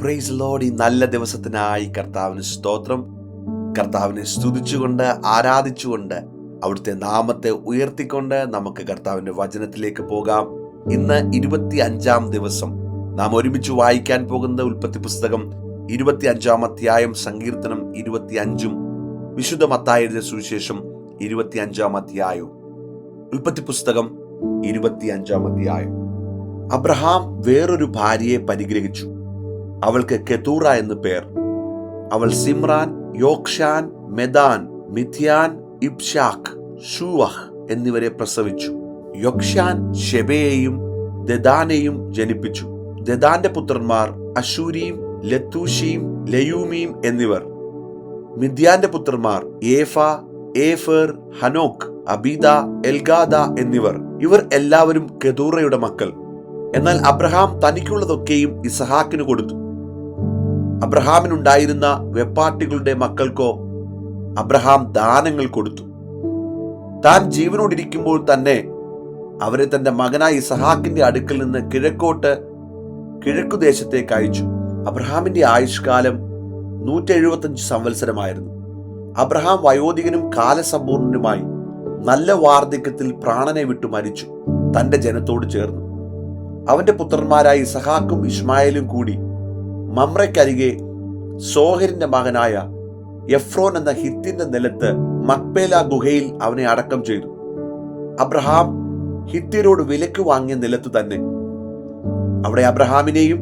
Price load ഈ നല്ല ദിവസത്തിനായി കർത്താവിന് സ്തോത്രം. കർത്താവിനെ സ്തുതിച്ചുകൊണ്ട് ആരാധിച്ചുകൊണ്ട് അവിടുത്തെ നാമത്തെ ഉയർത്തിക്കൊണ്ട് നമുക്ക് കർത്താവിന്റെ വചനത്തിലേക്ക് പോകാം. ഇന്ന് ഇരുപത്തി അഞ്ചാം ദിവസം നാം ഒരുമിച്ച് വായിക്കാൻ പോകുന്ന ഉൽപ്പത്തി പുസ്തകം ഇരുപത്തി അഞ്ചാം അധ്യായം സങ്കീർത്തനം ഇരുപത്തി അഞ്ചും വിശുദ്ധ മത്തായുടെ സുവിശേഷം ഇരുപത്തി അഞ്ചാം അധ്യായവും ഉൽപ്പത്തി പുസ്തകം ഇരുപത്തി അഞ്ചാം അധ്യായം. അബ്രഹാം വേറൊരു ഭാര്യയെ പരിഗ്രഹിച്ചു. അവൾക്ക് കെതൂറ എന്ന് പേർ. അവൾ സിമ്രാൻ യോക്ഷാൻ മെദാൻ മിഥ്യാൻ ഇബ്ഷാഖ് ഷുവഹ് എന്നിവരെ പ്രസവിച്ചു. യൊക്ഷാൻ ഷെബയെയും ദദാനെയും ജനിപ്പിച്ചു. ദദാന്റെ പുത്രന്മാർ അശൂരിയും ലത്തൂഷിയും ലയൂമിയും എന്നിവർ. മിഥ്യാന്റെ പുത്രന്മാർ ഏഫ ഏഫർ ഹനോക് അബീദ എൽഗാദ എന്നിവർ. ഇവർ എല്ലാവരും കെതൂറയുടെ മക്കൾ. എന്നാൽ അബ്രഹാം തനിക്കുള്ളതൊക്കെയും ഇസഹാക്കിന് കൊടുത്തു. അബ്രഹാമിനുണ്ടായിരുന്ന വെപ്പാട്ടികളുടെ മക്കൾക്കോ അബ്രഹാം ദാനങ്ങൾ കൊടുത്തു. താൻ ജീവനോടിരിക്കുമ്പോൾ തന്നെ അവരെ തന്റെ മകനായ ഇസഹാക്കിന്റെ അടുക്കൽ നിന്ന് കിഴക്കോട്ട് കിഴക്കുദേശത്തേക്ക് അയച്ചു. അബ്രഹാമിന്റെ ആയുഷ്കാലം നൂറ്റി എഴുപത്തഞ്ച് സംവത്സരമായിരുന്നു. അബ്രഹാം വയോധികനും കാലസമ്പൂർണനുമായി നല്ല വാർദ്ധക്യത്തിൽ പ്രാണനെ വിട്ടു മരിച്ചു. തന്റെ ജനത്തോട് ചേർന്നു. അവന്റെ പുത്രന്മാരായ ഇസഹാക്കും ഇസ്മായിലും കൂടി മമ്രയ്ക്കരികെ സോഹരിന്റെ മകനായ എഫ്രോൻ എന്ന ഹിത്തിന്റെ നിലത്ത് മക്പേല ഗുഹയിൽ അവനെ അടക്കം ചെയ്തു. അബ്രഹാം ഹിത്യരോട് വിലക്ക് വാങ്ങിയ നിലത്ത് തന്നെ. അവിടെ അബ്രഹാമിനെയും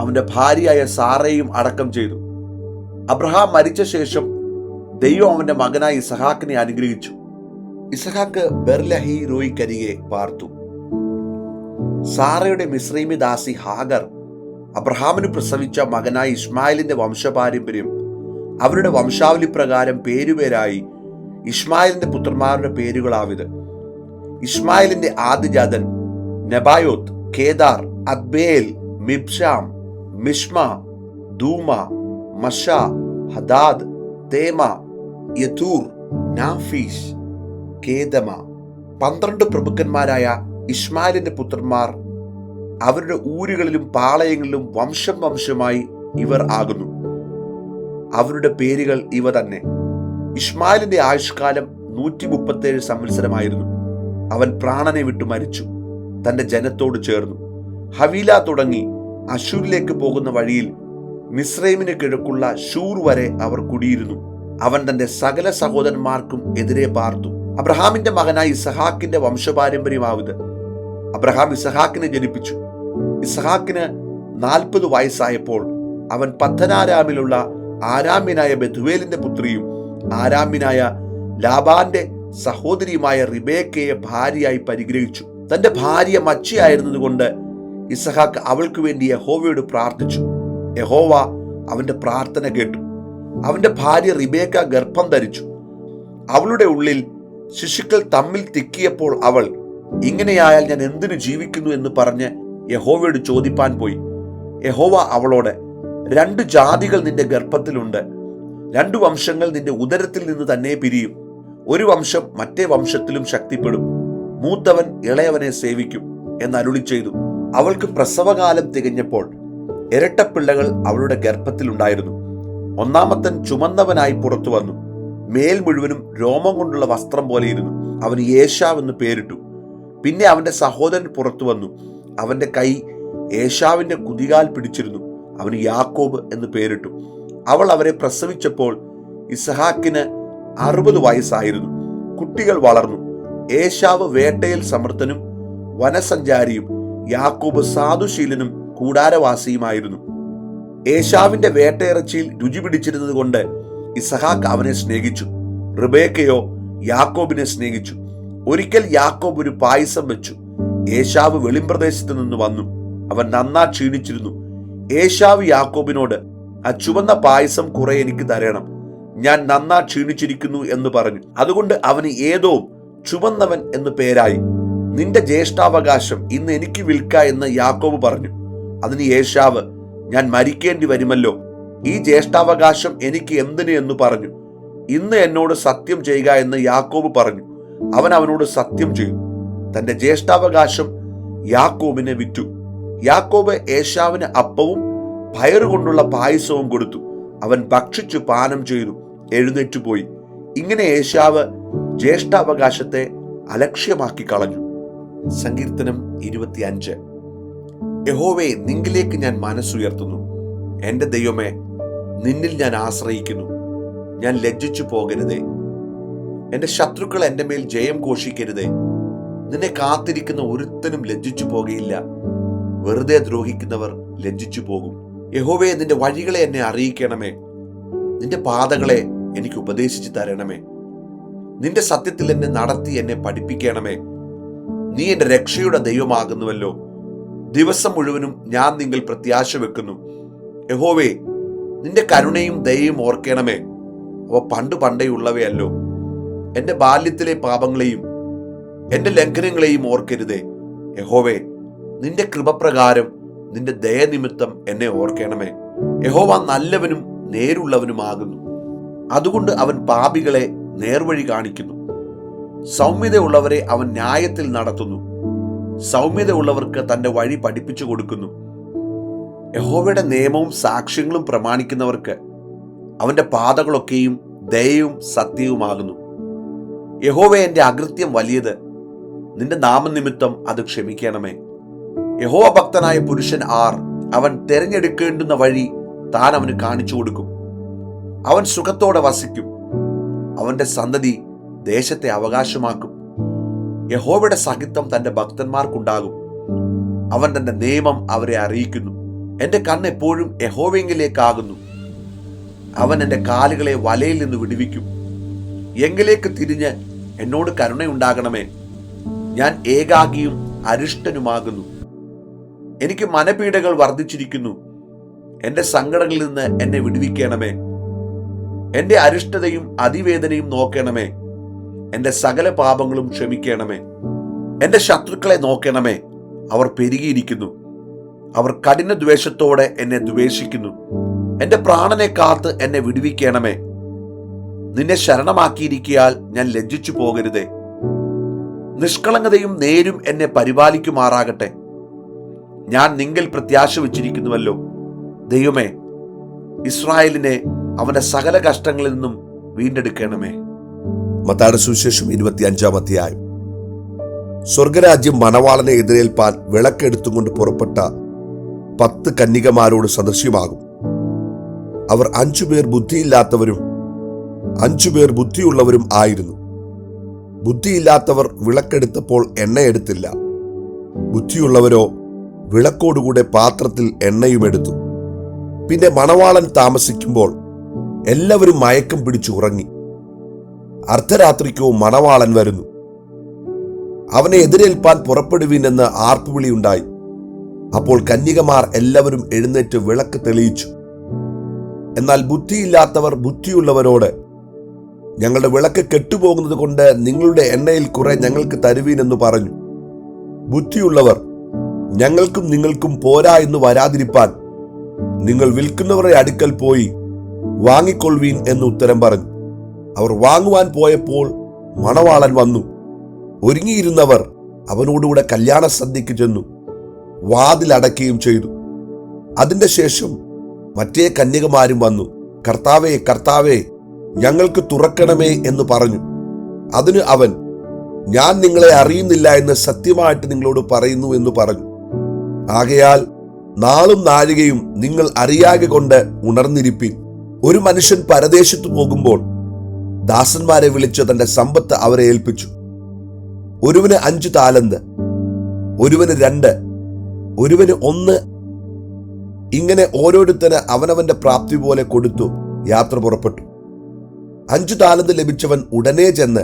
അവന്റെ ഭാര്യയായ സാറയെയും അടക്കം ചെയ്തു. അബ്രഹാം മരിച്ച ശേഷം ദൈവം അവന്റെ മകനായ ഇസഹാക്കിനെ അനുഗ്രഹിച്ചു. ഇസഹാക്ക് ബെർലഹി റോയ്ക്കരികെ പാർത്തു. സാറയുടെ മിശ്രീമി ദാസി ഹാഗർ അബ്രഹാമിന് പ്രസവിച്ച മകനായ ഇസ്മായിലിന്റെ വംശപാരമ്പര്യം അവരുടെ വംശാവലി പ്രകാരം പേരുപേരായി ഇസ്മായിലിന്റെ പുത്രന്മാരുടെ പേരുകളാവിത്. ഇസ്മായിലിന്റെ ആദ്യജാതൻ Nebaioth Kedar Adbeel Mibsam Mishma Dumah Massa Hadad Tema Jetur Naphish Kedemah. പന്ത്രണ്ട് പ്രഭുക്കന്മാരായ ഇസ്മായിലിന്റെ പുത്രന്മാർ അവരുടെ ഊരുകളിലും പാളയങ്ങളിലും വംശം വംശമായി ഇവർ ആകുന്നു. അവരുടെ പേരുകൾ ഇവ തന്നെ. ഇസ്മായിലിന്റെ ആയുഷ്കാലം നൂറ്റി മുപ്പത്തേഴ് സംവത്സരമായിരുന്നു. അവൻ പ്രാണനെ വിട്ടു മരിച്ചു. തന്റെ ജനത്തോട് ചേർന്നു. ഹവീല തുടങ്ങി അശൂരിലേക്ക് പോകുന്ന വഴിയിൽ മിസ്രൈമിന് കിഴക്കുള്ള ഷൂർ വരെ അവർ കുടിയിരുന്നു. അവൻ തന്റെ സകല സഹോദരന്മാർക്കും എതിരെ പാർത്തു. അബ്രഹാമിന്റെ മകനായി ഇസഹാക്കിന്റെ വംശപാരമ്പര്യമാവിത്. അബ്രഹാം ഇസഹാക്കിനെ ജനിപ്പിച്ചു. ഇസഹാക്കിന് നാൽപ്പത് വയസ്സായപ്പോൾ അവൻ പത്തനാരാമിലുള്ള ആരാമ്യനായ ബെഥുവേലിന്റെ പുത്രിയും ആരാമ്യനായ ലാബാന്റെ സഹോദരിയുമായ റിബേക്കയെ ഭാര്യയായി പരിഗ്രഹിച്ചു. തന്റെ ഭാര്യ മച്ചിയായിരുന്നതുകൊണ്ട് ഇസഹാക്ക് അവൾക്ക് വേണ്ടി യഹോവയോട് പ്രാർത്ഥിച്ചു. യഹോവ അവന്റെ പ്രാർത്ഥന കേട്ടു. അവന്റെ ഭാര്യ റിബേക്ക ഗർഭം ധരിച്ചു. അവളുടെ ഉള്ളിൽ ശിശുക്കൾ തമ്മിൽ തിക്കിയപ്പോൾ അവൾ ഇങ്ങനെയായാൽ ഞാൻ എന്തിനു ജീവിക്കുന്നു? എന്ന് പറഞ്ഞ് യഹോവയോട് ചോദിപ്പാൻ പോയി. യഹോവ അവളോട് രണ്ട് ജാതികൾ നിന്റെ ഗർഭത്തിലുണ്ട്. രണ്ടു വംശങ്ങൾ നിന്റെ ഉദരത്തിൽ നിന്ന് തന്നെ പിരിയും. ഒരു വംശം മറ്റേ വംശത്തിലും ശക്തിപ്പെടും. മൂത്തവൻ ഇളയവനെ സേവിക്കും എന്ന് അരുളി ചെയ്തു. അവൾക്ക് പ്രസവകാലം തികഞ്ഞപ്പോൾ ഇരട്ടപ്പിള്ളകൾ അവളുടെ ഗർഭത്തിലുണ്ടായിരുന്നു. ഒന്നാമത്തൻ ചുമന്നവനായി പുറത്തു വന്നു. മേൽ മുഴുവനും രോമം കൊണ്ടുള്ള വസ്ത്രം പോലെയിരുന്നു അവന് യേശാവ് എന്ന് പേരിട്ടു. പിന്നെ അവന്റെ സഹോദരൻ പുറത്തു വന്നു. അവന്റെ കൈ ഏഷാവിന്റെ കുതികാൽ പിടിച്ചിരുന്നു. അവന് യാക്കോബ് എന്ന് പേരിട്ടു. അവൾ അവരെ പ്രസവിച്ചപ്പോൾ ഇസഹാക്കിന് അറുപത് വയസ്സായിരുന്നു. കുട്ടികൾ വളർന്നു. ഏഷാവ് വേട്ടയിൽ സമർത്ഥനും വനസഞ്ചാരിയും യാക്കോബ് സാധുശീലനും കൂടാരവാസിയുമായിരുന്നു. ഏഷാവിന്റെ വേട്ടയിറച്ചിയിൽ രുചി പിടിച്ചിരുന്നത് കൊണ്ട് ഇസഹാക്ക് അവനെ സ്നേഹിച്ചു. റിബേക്കയോ യാക്കോബിനെ സ്നേഹിച്ചു. ഒരിക്കൽ യാക്കോബ് ഒരു പായസം വെച്ചു. ഏഷാവ് വെളിമ്പ്രദേശത്ത് നിന്ന് വന്നു. അവൻ നന്നാ ക്ഷീണിച്ചിരുന്നു. ഏശാവ് യാക്കോബിനോട് ആ ചുവന്ന പായസം കുറെ എനിക്ക് തരണം. ഞാൻ നന്നാ ക്ഷീണിച്ചിരിക്കുന്നു എന്ന് പറഞ്ഞു. അതുകൊണ്ട് അവന് ഏതോ ചുവന്നവൻ എന്ന് പേരായി. നിന്റെ ജ്യേഷ്ഠാവകാശം ഇന്ന് എനിക്ക് വിൽക്ക എന്ന് യാക്കോബ് പറഞ്ഞു. അതിന് യേശാവ് ഞാൻ മരിക്കേണ്ടി വരുമല്ലോ. ഈ ജ്യേഷ്ഠാവകാശം എനിക്ക് എന്തിന് എന്ന് പറഞ്ഞു. ഇന്ന് എന്നോട് സത്യം ചെയ്യുക എന്ന് യാക്കോബ് പറഞ്ഞു. അവൻ അവനോട് സത്യം ചെയ്തു. തന്റെ ജ്യേഷ്ഠാവകാശം യാക്കോബിനെ വിറ്റു. യാക്കോബ് ഏശാവിന് അപ്പവും പയറുകൊണ്ടുള്ള പായസവും കൊടുത്തു. അവൻ ഭക്ഷിച്ചു പാനം ചെയ്തു. എഴുന്നേറ്റു പോയി. ഇങ്ങനെ ഏശാവ് ജ്യേഷ്ഠാവകാശത്തെ അലക്ഷ്യമാക്കി കളഞ്ഞു. സങ്കീർത്തനം ഇരുപത്തിയഞ്ച്. യഹോവേ നിങ്കിലേക്ക് ഞാൻ മനസ്സുയർത്തുന്നു. എന്റെ ദൈവമേ നിന്നിൽ ഞാൻ ആശ്രയിക്കുന്നു. ഞാൻ ലജ്ജിച്ചു പോകരുതേ. എന്റെ ശത്രുക്കൾ എന്റെ മേൽ ജയം ഘോഷിക്കരുതേ. നിന്നെ കാത്തിരിക്കുന്ന ഒരുത്തനും ലജ്ജിച്ചു പോകയില്ല വെറുതെ ദ്രോഹിക്കുന്നവർ ലജ്ജിച്ചു പോകും. യഹോവയെ നിന്റെ വഴികളെ എന്നെ അറിയിക്കണമേ. നിന്റെ പാതകളെ എനിക്ക് ഉപദേശിച്ചു തരണമേ. നിന്റെ സത്യത്തിൽ എന്നെ നടത്തി എന്നെ പഠിപ്പിക്കണമേ. നീ എന്റെ രക്ഷയുടെ ദൈവമാകുന്നുവല്ലോ. ദിവസം മുഴുവനും ഞാൻ നിങ്ങൾ പ്രത്യാശ വെക്കുന്നു. യഹോവേ നിന്റെ കരുണയും ദയയും ഓർക്കണമേ. അവ പണ്ട് പണ്ടേയുള്ളവയല്ലോ എന്റെ ബാല്യത്തിലെ പാപങ്ങളെയും എന്റെ ലംഘനങ്ങളെയും ഓർക്കരുതേ. യഹോവേ നിന്റെ കൃപപ്രകാരം നിന്റെ ദയനിമിത്തം എന്നെ ഓർക്കണമേ. യഹോവ നല്ലവനും നേരുള്ളവനുമാകുന്നു. അതുകൊണ്ട് അവൻ പാപികളെ നേർവഴി കാണിക്കുന്നു. സൗമ്യതയുള്ളവരെ അവൻ ന്യായത്തിൽ നടത്തുന്നു. സൗമ്യതയുള്ളവർക്ക് തന്റെ വഴി പഠിപ്പിച്ചു കൊടുക്കുന്നു. യഹോവയുടെ നിയമവും സാക്ഷ്യങ്ങളും പ്രമാണിക്കുന്നവർക്ക് അവന്റെ പാതകളൊക്കെയും ദയയും സത്യവുമാകുന്നു. യഹോവ എന്റെ അകൃത്യം വലിയത് നിന്റെ നാമനിമിത്തം അത് ക്ഷമിക്കണമേ. യഹോവ ഭക്തനായ പുരുഷൻ ആർ അവൻ തിരഞ്ഞെടുക്കേണ്ടുന്ന വഴി താൻ അവന് കാണിച്ചു കൊടുക്കും. അവൻ സുഖത്തോടെ വസിക്കും. അവന്റെ സന്തതി ദേശത്തെ അവകാശമാക്കും. യഹോവയുടെ സഹിത്വം തന്റെ ഭക്തന്മാർക്കുണ്ടാകും. അവൻ തന്റെ നിയമം അവരെ അറിയിക്കുന്നു. എന്റെ കണ്ണ് എപ്പോഴും യഹോവെങ്കിലേക്കാകുന്നു അവൻ എന്റെ കാലുകളെ വലയിൽ നിന്ന് വിടുവിക്കും. എങ്കിലേക്ക് തിരിഞ്ഞ് എന്നോട് കരുണയുണ്ടാകണമേ. ഞാൻ ഏകാഗിയും അരിഷ്ടനുമാകുന്നു. എനിക്ക് മനപീഡകൾ വർദ്ധിച്ചിരിക്കുന്നു. എന്റെ സങ്കടങ്ങളിൽ നിന്ന് എന്നെ വിടുവിക്കണമേ. എന്റെ അരിഷ്ടതയും അതിവേദനയും നോക്കണമേ. എന്റെ സകല പാപങ്ങളും ക്ഷമിക്കണമേ. എന്റെ ശത്രുക്കളെ നോക്കണമേ. അവർ പെരുകിയിരിക്കുന്നു. അവർ കഠിന ദ്വേഷത്തോടെ എന്നെ ദ്വേഷിക്കുന്നു. എന്റെ പ്രാണനെ കാത്ത് എന്നെ വിടുവിക്കണമേ. നിന്നെ ശരണമാക്കിയിരിക്കിയാൽ ഞാൻ ലജ്ജിച്ചു പോകരുതേ. നിഷ്കളങ്കതയും നേരും എന്നെ പരിപാലിക്കുമാറാകട്ടെ. ഞാൻ നിങ്ങൾ പ്രത്യാശ വച്ചിരിക്കുന്നുവല്ലോ ദൈവമേ ഇസ്രായേലിനെ അവന്റെ സകല കഷ്ടങ്ങളിൽ നിന്നും വീണ്ടെടുക്കണമേ. മത്തായുടെ സുവിശേഷം ഇരുപത്തിയഞ്ചാം അധ്യായം. സ്വർഗരാജ്യം മണവാളനെ എതിരേൽപ്പാൻ വിളക്കെടുത്തുകൊണ്ട് പുറപ്പെട്ട പത്ത് കന്യകമാരോട് സദൃശ്യമാകും. അവർ അഞ്ചുപേർ ബുദ്ധിയില്ലാത്തവരും അഞ്ചുപേർ ബുദ്ധിയുള്ളവരും ആയിരുന്നു. ബുദ്ധിയില്ലാത്തവർ വിളക്കെടുത്തപ്പോൾ എണ്ണയെടുത്തില്ല. ബുദ്ധിയുള്ളവരോ വിളക്കോടുകൂടെ പാത്രത്തിൽ എണ്ണയും എടുത്തു. പിന്നെ മണവാളൻ താമസിക്കുമ്പോൾ എല്ലാവരും മയക്കം പിടിച്ചു ഉറങ്ങി. അർദ്ധരാത്രിക്കോ മണവാളൻ വരുന്നു. അവനെ എതിരേൽപ്പാൻ പുറപ്പെടുവീനെന്ന് ആർപ്പുവിളിയുണ്ടായി. അപ്പോൾ കന്യകമാർ എല്ലാവരും എഴുന്നേറ്റ് വിളക്ക് തെളിയിച്ചു. എന്നാൽ ബുദ്ധിയില്ലാത്തവർ ബുദ്ധിയുള്ളവരോട് ഞങ്ങളുടെ വിളക്ക് കെട്ടുപോകുന്നത് കൊണ്ട് നിങ്ങളുടെ എണ്ണയിൽ കുറെ ഞങ്ങൾക്ക് തരുവീൻ എന്ന് പറഞ്ഞു. ബുദ്ധിയുള്ളവർ ഞങ്ങൾക്കും നിങ്ങൾക്കും പോരാ എന്ന് വരാതിരിപ്പാൻ നിങ്ങൾ വിൽക്കുന്നവരുടെ അടുക്കൽ പോയി വാങ്ങിക്കൊള്ളുവീൻ എന്ന് ഉത്തരം പറഞ്ഞു. അവർ വാങ്ങുവാൻ പോയപ്പോൾ മണവാളൻ വന്നു. ഒരുങ്ങിയിരുന്നവർ അവനോടുകൂടെ കല്യാണ സദ്യക്ക് ചെന്നു. വാതിലടക്കുകയും ചെയ്തു. അതിന്റെ ശേഷം മറ്റേ കന്യകമാരും വന്നു. കർത്താവേ കർത്താവേ ഞങ്ങൾക്ക് തുറക്കണമേ എന്ന് പറഞ്ഞു. അതിന് അവൻ ഞാൻ നിങ്ങളെ അറിയുന്നില്ല എന്ന് സത്യമായിട്ട് നിങ്ങളോട് പറയുന്നു എന്ന് പറഞ്ഞു. ആകയാൽ നാളും നാഴികയും നിങ്ങൾ അറിയാകെ കൊണ്ട് ഉണർന്നിരിപ്പിൻ. ഒരു മനുഷ്യൻ പരദേശത്ത് പോകുമ്പോൾ ദാസന്മാരെ വിളിച്ച് തന്റെ സമ്പത്ത് അവരെ ഏൽപ്പിച്ചു. ഒരുവന് അഞ്ച് താലന്ത് ഒരുവന് രണ്ട് ഒരുവന് ഒന്ന്. ഇങ്ങനെ ഓരോരുത്തന് അവനവന്റെ പ്രാപ്തി പോലെ കൊടുത്തു യാത്ര പുറപ്പെട്ടു. അഞ്ചു താലന്ത് ലഭിച്ചവൻ ഉടനെ ചെന്ന്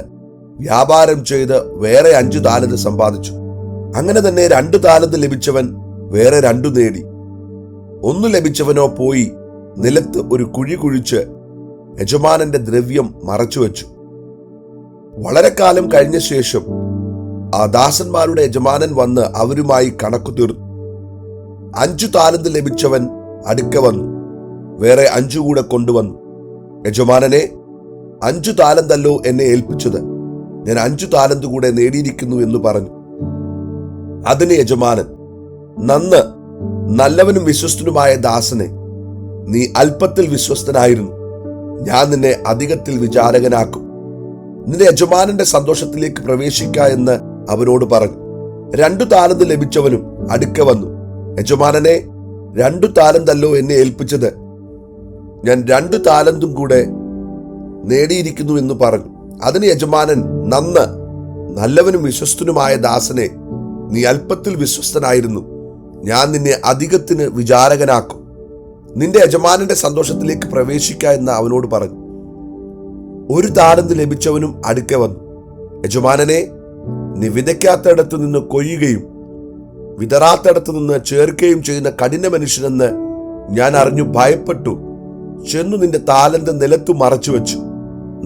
വ്യാപാരം ചെയ്ത് വേറെ അഞ്ചു താലന്ത് സമ്പാദിച്ചു. അങ്ങനെ തന്നെ രണ്ടു താലന്ത് ലഭിച്ചവൻ വേറെ രണ്ടു നേടി. ഒന്നു ലഭിച്ചവനോ പോയി നിലത്ത് ഒരു കുഴി കുഴിച്ച് യജമാനന്റെ ദ്രവ്യം മറച്ചുവെച്ചു വളരെ കാലം കഴിഞ്ഞ ശേഷം ആ ദാസന്മാരുടെ യജമാനൻ വന്ന് അവരുമായി കണക്കു തീർത്തു. അഞ്ചു താലന്ത് ലഭിച്ചവൻ അടുക്ക വന്നു. വേറെ അഞ്ചു കൂടെ കൊണ്ടുവന്നു. യജമാനനെ അഞ്ചു താലന്തല്ലോ എന്നെ ഏൽപ്പിച്ചത്. ഞാൻ അഞ്ചു താലന്ത് കൂടെ നേടിയിരിക്കുന്നു എന്ന് പറഞ്ഞു. അതിന് യജമാനൻ നന്ന് നല്ലവനും വിശ്വസ്തനുമായ ദാസനെ നീ അല്പത്തിൽ വിശ്വസ്തനായിരുന്നു. ഞാൻ നിന്നെ അധികത്തിൽ വിചാരകനാക്കും. നിന്റെ യജമാനന്റെ സന്തോഷത്തിലേക്ക് പ്രവേശിക്ക എന്ന് അവനോട് പറഞ്ഞു. രണ്ടു താലന്ത് ലഭിച്ചവനും അടുക്ക വന്നു. യജമാനനെ രണ്ടു താലന്തല്ലോ എന്നെ ഏൽപ്പിച്ചത്. ഞാൻ രണ്ടു താലന്തും കൂടെ നേടിയിരിക്കുന്നു എന്ന് പറഞ്ഞു. അതിന് യജമാനൻ നന്ന് നല്ലവനും വിശ്വസ്തനുമായ ദാസനെ നീ അല്പത്തിൽ വിശ്വസ്തനായിരുന്നു. ഞാൻ നിന്നെ അധികത്തിന് വിചാരകനാക്കും. നിന്റെ യജമാനന്റെ സന്തോഷത്തിലേക്ക് പ്രവേശിക്ക എന്ന് അവനോട് പറഞ്ഞു. ഒരു താരന്ത് ലഭിച്ചവനും അടുക്കെ വന്നു. യജമാനനെ നീ വിതയ്ക്കാത്തയിടത്തു നിന്ന് കൊയ്യുകയും വിതറാത്തയിടത്തു നിന്ന് ചേർക്കുകയും ചെയ്യുന്ന കഠിന മനുഷ്യനെന്ന് ഞാൻ അറിഞ്ഞു ഭയപ്പെട്ടു. ചെന്നു നിന്റെ താലന്ത് നിലത്തു മറച്ചു വെച്ചു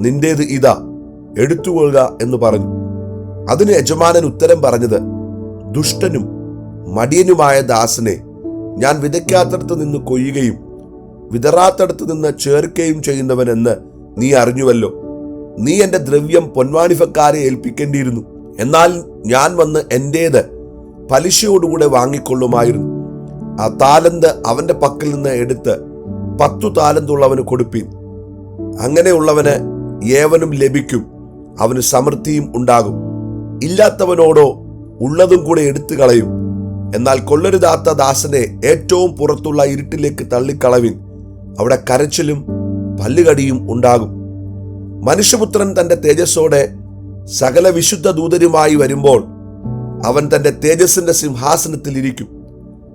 നിന്റേത് ഇതാ എടുത്തുകൊള്ളുക എന്ന് പറഞ്ഞു. അതിന് യജമാനൻ ഉത്തരം പറഞ്ഞത് ദുഷ്ടനും മടിയനുമായ ദാസനെ ഞാൻ വിതയ്ക്കാത്തടത്ത് നിന്ന് കൊയ്യുകയും വിതറാത്തടത്ത് നിന്ന് ചേർക്കുകയും ചെയ്യുന്നവനെന്ന് നീ അറിഞ്ഞുവല്ലോ. നീ എന്റെ ദ്രവ്യം പൊന്മാണിഫക്കാരെ ഏൽപ്പിക്കേണ്ടിയിരുന്നു. എന്നാൽ ഞാൻ വന്ന് എന്റേത് പലിശയോടുകൂടെ വാങ്ങിക്കൊള്ളുമായിരുന്നു. ആ താലന്ത് അവന്റെ പക്കൽ നിന്ന് എടുത്ത് പത്തു താലന്തുള്ളവന് കൊടുപ്പീൻ. അങ്ങനെയുള്ളവന് ഏവനും ലഭിക്കും അവന് സമൃദ്ധിയും ഉണ്ടാകും. ഇല്ലാത്തവനോടോ ഉള്ളതും കൂടെ എടുത്തു കളയും എന്നാൽ കൊള്ളരുതാത്ത ദാസനെ ഏറ്റവും പുറത്തുള്ള ഇരുട്ടിലേക്ക് തള്ളിക്കളവിൻ. അവിടെ കരച്ചിലും പല്ലുകടിയും ഉണ്ടാകും. മനുഷ്യപുത്രൻ തന്റെ തേജസ്സോടെ സകല വിശുദ്ധ ദൂതരുമായി വരുമ്പോൾ അവൻ തന്റെ തേജസ്സിന്റെ സിംഹാസനത്തിൽ ഇരിക്കും.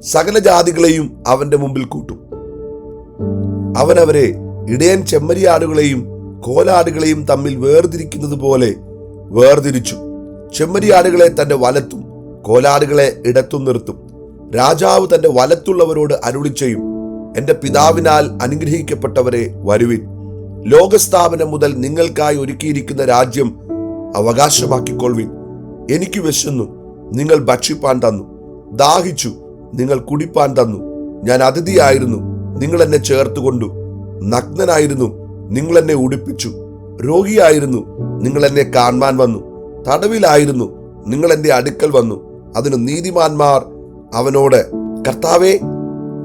സകല ജാതികളെയും അവന്റെ മുമ്പിൽ കൂട്ടും. അവൻ അവരെ ഇടയൻ ചെമ്മരിയാടുകളെയും കോലാടുകളെയും തമ്മിൽ വേർതിരിക്കുന്നത് പോലെ വേർതിരിച്ചു. ചെമ്മരിയാടുകളെ തന്റെ വലത്തും കോലാടുകളെ ഇടത്തും നിർത്തും. രാജാവ് തന്റെ വലത്തുള്ളവരോട് അരുളി എന്റെ പിതാവിനാൽ അനുഗ്രഹിക്കപ്പെട്ടവരെ വരുവിൻ. ലോകസ്ഥാപനം മുതൽ നിങ്ങൾക്കായി ഒരുക്കിയിരിക്കുന്ന രാജ്യം അവകാശമാക്കിക്കൊള്ളുവിൻ. എനിക്ക് വിശന്നു നിങ്ങൾ ഭക്ഷിപ്പാൻ തന്നു. ദാഹിച്ചു നിങ്ങൾ കുടിപ്പാൻ തന്നു. ഞാൻ അതിഥിയായിരുന്നു നിങ്ങൾ എന്നെ ചേർത്തുകൊണ്ടു. നഗ്നനായിരുന്നു നിങ്ങൾ എന്നെ ഉടുപ്പിച്ചു. രോഗിയായിരുന്നു. നിങ്ങൾ എന്നെ കാണുവാൻ വന്നു. തടവിലായിരുന്നു. നിങ്ങൾ എന്റെ അടുക്കൽ വന്നു. അതിന് നീതിമാന്മാർ അവനോട് കർത്താവെ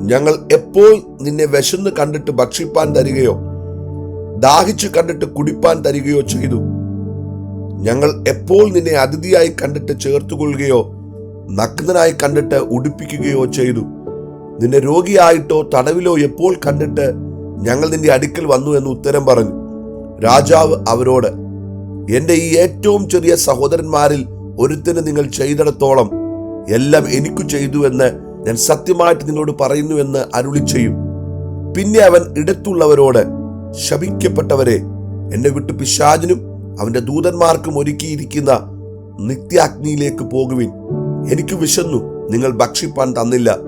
ഞങ്ങൾ എപ്പോൾ നിന്നെ വിശന്ന് കണ്ടിട്ട് ഭക്ഷിപ്പാൻ തരികയോ ദാഹിച്ചു കണ്ടിട്ട് കുടിപ്പാൻ തരികയോ ചെയ്തു? ഞങ്ങൾ എപ്പോൾ നിന്നെ അതിഥിയായി കണ്ടിട്ട് ചേർത്തുകൊള്ളുകയോ നഗ്നനായി കണ്ടിട്ട് ഉടുപ്പിക്കുകയോ ചെയ്തു? നിന്നെ രോഗിയായിട്ടോ തടവിലോ എപ്പോൾ കണ്ടിട്ട് ഞങ്ങൾ നിന്റെ അടുക്കൽ വന്നു എന്ന് ഉത്തരം പറഞ്ഞു. രാജാവ് അവരോട് എന്റെ ഈ ഏറ്റവും ചെറിയ സഹോദരന്മാരിൽ ഒരുത്തിന് നിങ്ങൾ ചെയ്തിടത്തോളം എല്ലാം എനിക്കു ചെയ്തു എന്ന് ഞാൻ സത്യമായിട്ട് നിങ്ങളോട് പറയുന്നു എന്ന് അരുളി ചെയ്യും. പിന്നെ അവൻ ഇടത്തുള്ളവരോട് ശപിക്കപ്പെട്ടവരെ എന്നെ വിട്ട് പിശാചിനും അവന്റെ ദൂതന്മാർക്കും ഒരുക്കിയിരിക്കുന്ന നിത്യാഗ്നിയിലേക്ക് പോകുവിൻ. എനിക്ക് വിശന്നു നിങ്ങൾ ഭക്ഷിപ്പാൻ തന്നില്ല.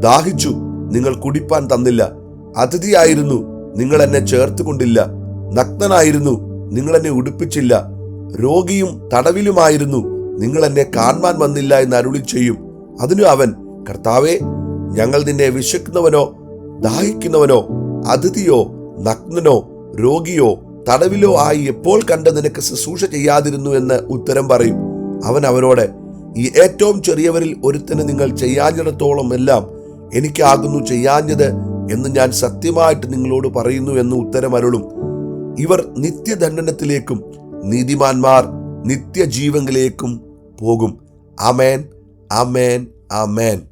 ദാഹിച്ചു നിങ്ങൾ കുടിപ്പാൻ തന്നില്ല. അതിഥിയായിരുന്നു. നിങ്ങൾ എന്നെ ചേർത്തുകൊണ്ടില്ല. നഗ്നനായിരുന്നു. നിങ്ങൾ എന്നെ ഉടുപ്പിച്ചില്ല. രോഗിയും തടവിലുമായിരുന്നു. നിങ്ങൾ എന്നെ കാണാൻ വന്നില്ല എന്ന് അരുളി ചെയ്യും. അതിനു അവൻ കർത്താവെ ഞങ്ങൾ നിന്നെ വിശക്കുന്നവനോ ദാഹിക്കുന്നവനോ അതിഥിയോ നഗ്നനോ രോഗിയോ തടവിലോ ആയി എപ്പോൾ കണ്ട് നിനക്ക് ശുശ്രൂഷ ചെയ്യാതിരുന്നു എന്ന് ഉത്തരം പറയും. അവൻ അവനോട് ഈ ഏറ്റവും ചെറിയവരിൽ ഒരുത്തന് നിങ്ങൾ ചെയ്യാഞ്ഞിടത്തോളം എല്ലാം എനിക്കാകുന്നു ചെയ്യാഞ്ഞത് എന്ന് ഞാൻ സത്യമായിട്ട് നിങ്ങളോട് പറയുന്നു എന്ന് ഉത്തരമരുളും ഇവർ നിത്യദണ്ഡനത്തിലേക്കും നീതിമാന്മാർ നിത്യജീവങ്ങളിലേക്കും പോകും. അമേൻ അമേൻ അമേൻ